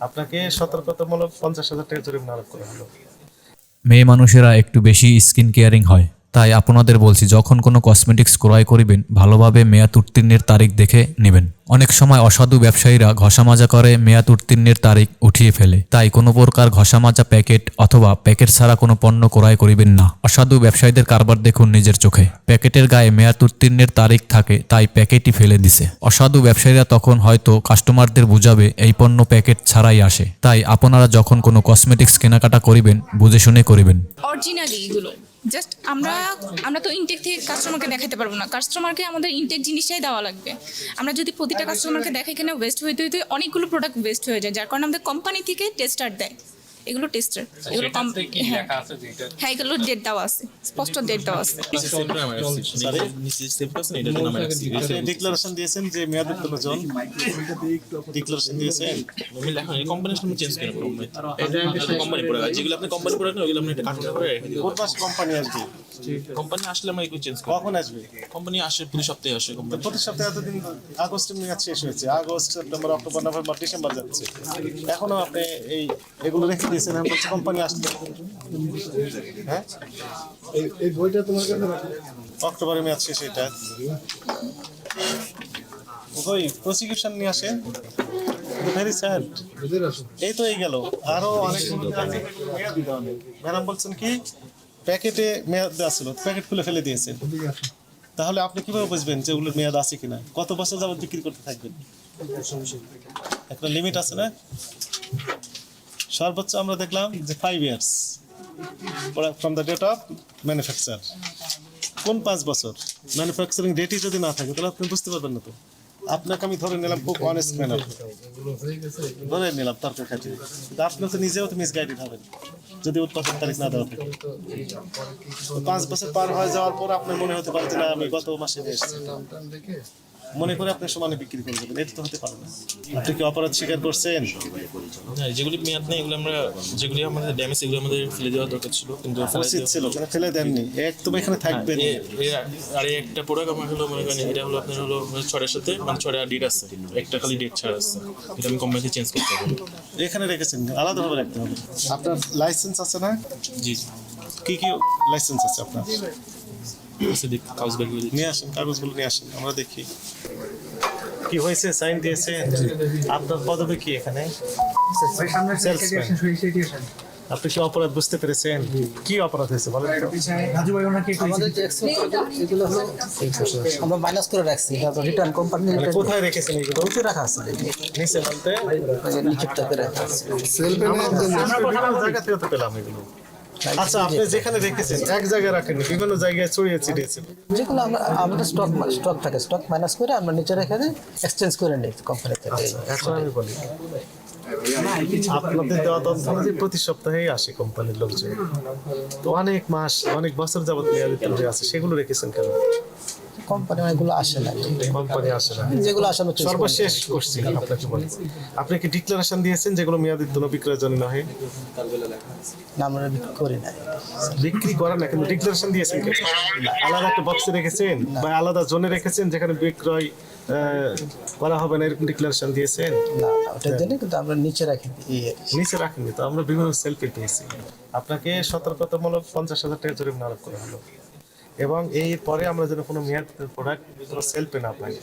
আপনাকে সতর্কতামূলক পঞ্চাশ হাজার টাকা জরিমানা আরোপ করা হলো। মেয়ে মানুষেরা একটু বেশি স্কিন কেয়ারিং হয়। তাই আপনাদের বলছি, যখন কোনো কসমেটিক্স ক্রয় করিবেন, ভালোভাবে মেয়াদ উত্তীর্ণের তারিখ দেখে নেবেন। অনেক সময় অসাধু ব্যবসায়ীরা ঘষা মাজা করে, মেয়াদ উত্তীর্ণের তারিখ উঠিয়ে ফেলে। তাই কোনো প্রকার ঘষা মাজা প্যাকেট অথবা প্যাকেট ছাড়া কোনো পণ্য ক্রয় করিবেন না। অসাধু ব্যবসায়ীদের কারবার দেখুন নিজের চোখে। প্যাকেটের গায়ে মেয়াদ উত্তীর্ণের তারিখ থাকে, তাই প্যাকেটই ফেলে দিছে। অসাধু ব্যবসায়ীরা তখন হয়তো কাস্টমারদের বুঝাবে, এই পণ্য প্যাকেট ছাড়াই আসে। তাই আপনারা যখন কোনো কসমেটিক্স কেনাকাটা করিবেন, বুঝে শুনে করিবেন। অরিজিনালি এগুলো জাস্ট আমরা আমরা তো ইনটেক থেকে কাস্টমারকে দেখাতে পারব না। কাস্টমারকে আমাদের ইনটেক জিনিসটাই দেওয়া লাগবে। আমরা যদি প্রতিটা কাস্টমারকে দেখাই, এখানে ওয়েস্ট হইতে হইতে অনেকগুলো প্রোডাক্ট ওয়েস্ট হয়ে যায়, যার কারণে আমাদের কোম্পানি থেকে টেস্টার দেয়। এগুলো টেস্টার এগুলো কম হ্যাঁ। হ্যাঁ এগুলো ডেট দেওয়া আছে। স্পষ্ট ডেট দেওয়া আছে। ডিক্লারেশন দিয়েছেন যে মেয়াদ উত্তীর্ণ জন। ডিক্লারেশন দিয়েছেন। কোম্পানির সামনে চেঞ্জ করে নেব এটা কোম্পানি প্রোডাক্ট যেগুলো আপনি কোম্পানি প্রোডাক্ট ওগুলো আপনি একটা কার্টুন করে কোম্পানি আসবে কোম্পানি আসলে আমরা এগুলো চেঞ্জ করব। কখন আসবে? কোম্পানি আসে প্রতি সপ্তাহে আসে কোম্পানি প্রতি সপ্তাহে এতদিন আগস্টে মেয়াদ শেষ হয়েছে। August September October November December যাচ্ছে। এখনও আপনি এই এগুলো রেখে দিয়েছেন এখন বলছে কোম্পানি আসছে? হ্যাঁ? এই বইটা তোমার কাছে অক্টোবরে মেয়াদ শেষ এটা। ওই প্রসিকিউশন নিয়ে আসে। ভেরি স্যাড এই তো এই গেল। আরও অনেক ম্যাডাম বলছেন কি প্যাকেটে মেয়াদ দেওয়া ছিল প্যাকেট খুলে ফেলে দিয়েছেন তাহলে আপনি কীভাবে বুঝবেন যে ওগুলোর মেয়াদ আছে কিনা? কত বছর যাবত বিক্রি করতে থাকবেন? একটা লিমিট আছে না? সর্বোচ্চ আমরা দেখলাম যে five years from the date of manufacture কোন পাঁচ বছর? ম্যানুফ্যাকচারিং ডেটই যদি না থাকে, তাহলে আপনি বুঝতে পারবেন না তো। আপনাকে আমি ধরে নিলাম খুব অনেস্ট ম্যানার ধরে নিলাম তর্ক কিন্তু আপনি তো নিজেও তো মিসগাইডেড হবেন, যদি উৎপাদন তারিখ না দেওয়া থাকে। পাঁচ বছর পার হয়ে যাওয়ার পর আপনার মনে হতে পারে যে না, আমি গত মাসে এসেছি। মনে করে আপনি সমানে বিক্রি করে দেবেন এটা তো হতে পারে না। আপনি কি অপরাধ স্বীকার করছেন? হ্যাঁ যেগুলি মেয়াদ নেই এগুলো আমরা যেগুলি আমাদের ড্যামেজ এগুলো আমাদের ফেলে দেওয়া দরকার ছিল কিন্তু উচিত ছিল মানে ফেলে দেননি একদম এখানে থাকবে এ- এ- আর একটা প্রোডাক্ট আমার হলো মনে করেন এটা হলো আপনার হলো ছড়ের সাথে মানে ছড়ে ডেট আছে। একটা খালি ডেট ছাড়া আছে। এটা আমি কোম্পানিতে চেঞ্জ করতে হবে। এখানে রেখেছেন আলাদাভাবে রাখতে হবে। আপনার লাইসেন্স আছে না? জি। কি কি লাইসেন্স আছে আপনার? আছে দেখ কাগজ বের করে দিচ্ছি। নিয়ে আসেন কাগজগুলো নিয়ে আসেন আমরা দেখি। কি হয়েছে? সাইন দিয়েছে। আপনার পদবি কি এখানে? আপনি কি অপরাধ বুঝতে পেরেছেন? কি অপরাধ হয়েছে বলেন এগুলো হলো আমরা মাইনাস করে রাখছি তারপর রিটার্ন কোম্পানি কোথায় রেখেছেন এগুলো? উঁচু রাখা আছে। নিচে বলতে? করে রাখা আছে। আমরা জায়গা থেকে পেলাম এগুলো। আচ্ছা আপনি যেখানে রেখেছেন এক জায়গায় রাখেন বিভিন্ন জায়গায় ছড়িয়ে ছিটিয়েছেন। যেগুলো আমরা আমাদের স্টক স্টক থাকে স্টক মাইনাস করে আমরা নিচে রেখে দিই এক্সচেঞ্জ করে নিই কোম্পানি থেকে এখন আমি বলি। আপনাদের দেওয়া তথ্য অনুযায়ী প্রতি সপ্তাহেই আসে কোম্পানির লোকজন। তো অনেক মাস অনেক বছর যাবত মেয়াদি আছে সেগুলো রেখেছেন কেন? কোম্পানি অনেকগুলো আসে না। কোম্পানি আসে না। যেগুলো সর্বশেষ করছি আপনাকে বলি। আপনি কি ডিক্লারেশন দিয়েছেন যেগুলো বিক্রয়ের জন্য নয় আমরা করি না। বিক্রি করেন না কিন্তু ডিক্লারেশন দিয়েছেন আলাদা একটা বক্সে রেখেছেন বা আলাদা জোনে রেখেছেন যেখানে বিক্রয় করা হবে না এরকম ডিক্লারেশন দিয়েছেন? না না ওটার জন্য কিন্তু আমরা নিচে রাখি। নিচে রাখেননি তো আমরা বিভিন্ন সেলফি পেয়েছি। আপনাকে সতর্কতামূলক পঞ্চাশ হাজার টাকা জরিমানা আরোপ করা হলো। এবং এই পরে আমরা যেন কোনো মেয়াদ প্রোডাক্ট সেল পে না পাই